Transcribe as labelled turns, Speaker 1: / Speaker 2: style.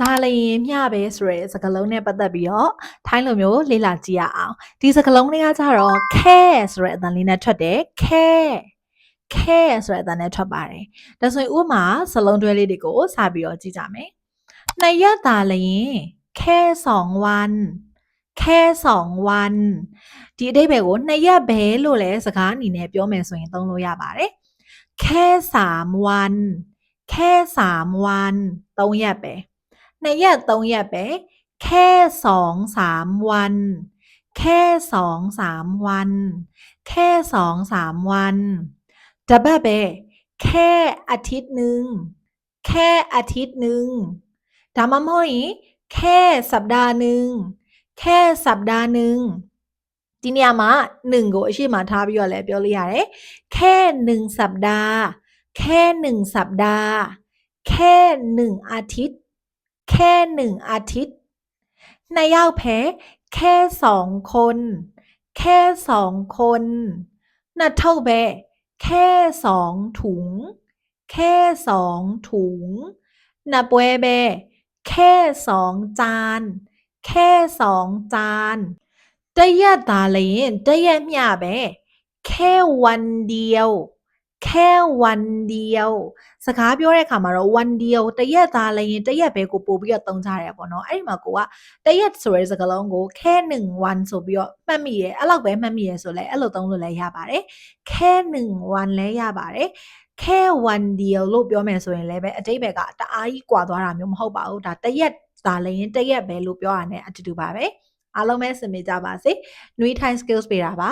Speaker 1: ဒါလည်းမျှပဲဆိုရဲစကားလုံးနဲ့ပတ်သက်ပြီးတော့ထိုင်းလိုမျိုးလေ့လာကြည့်ရအောင်ဒီစကားလုံးလေးကကြတော့ care ဆိုတဲ့အတန်လေးနဲ့ထွက်တယ် care care ဆိုတဲ့အတန်နဲ့ထွက်ပါတယ်ဒါဆိုရင်ဥပမာစလုံးတွဲလေးတွေကိုစပြီးတော့ကြည့်ကြမယ်နှစ်ရက်ဒါလည်း care 2วัน care 2วันဒီအဓိပ္ပာယ်ကိုနှစ်ရက်ပဲလို့လဲစကားအနေနဲ့ပြောမယ်ဆိုရင်သုံးလို့ရပါတယ်แค่สามวันแค่สามวันသုံးရက်ပဲ နှစ်ရက်သုံးရက်ပဲแค่สองสามวันแค่สองสามวันแค่สองสามวันတပတ်ပဲแค่อาทิตย์หนึ่งแค่อาทิตย์หนึ่งဒါမှမဟုတ်ရင်แค่สัปดาห์หนึ่งแค่สัปดาห์หนึ่งဒီနေရာမှာ1ကိုအရှိမထားပြီးတော့လည်းပြောလို့ရတယ်แค่1สัปดาห์ แค่1สัปดาห์ แค่1อาทิตย์ แค่หนึ่งอาทิตย์นายาวเพแค่สองคน แค่สองคนนาเท่าเบแค่สองถุง แค่สองถุงนาปวยเบแค่สองจาน แค่สองจานได้ยาตาเลยได้ยาเมียเบแค่วันเดียว แค่วันเดียวစကားပြောတဲ့အခါမှာတော့ one deal တရက်သားလည်းရင်တရက်ပဲကိုပို့ပြီးတော့သုံးကြရတယ်ပေါ့နော်အဲ့ဒီမှာကိုကတရက်ဆိုတဲ့စကားလုံးကိုแค่1 one ဆိုပြီးတော့မှတ်မိရဲအဲ့လောက်ပဲမှတ်မိရဲဆိုလဲအဲ့လိုသုံးလို့လည်းရပါတယ်แค่1 one လည်းရပါတယ်แค่ one deal လို့ပြောမယ်ဆိုရင်လည်းပဲအတိတ်ဘက်ကတအားကြီးကွာသွားတာမျိုးမဟုတ်ပါဘူးဒါတရက်သားလည်းရင်တရက်ပဲလို့ပြောရတဲ့အတူတူပါပဲအားလုံးပဲစင်မိကြပါစေ Nui Thai Skills ပေးတာပါ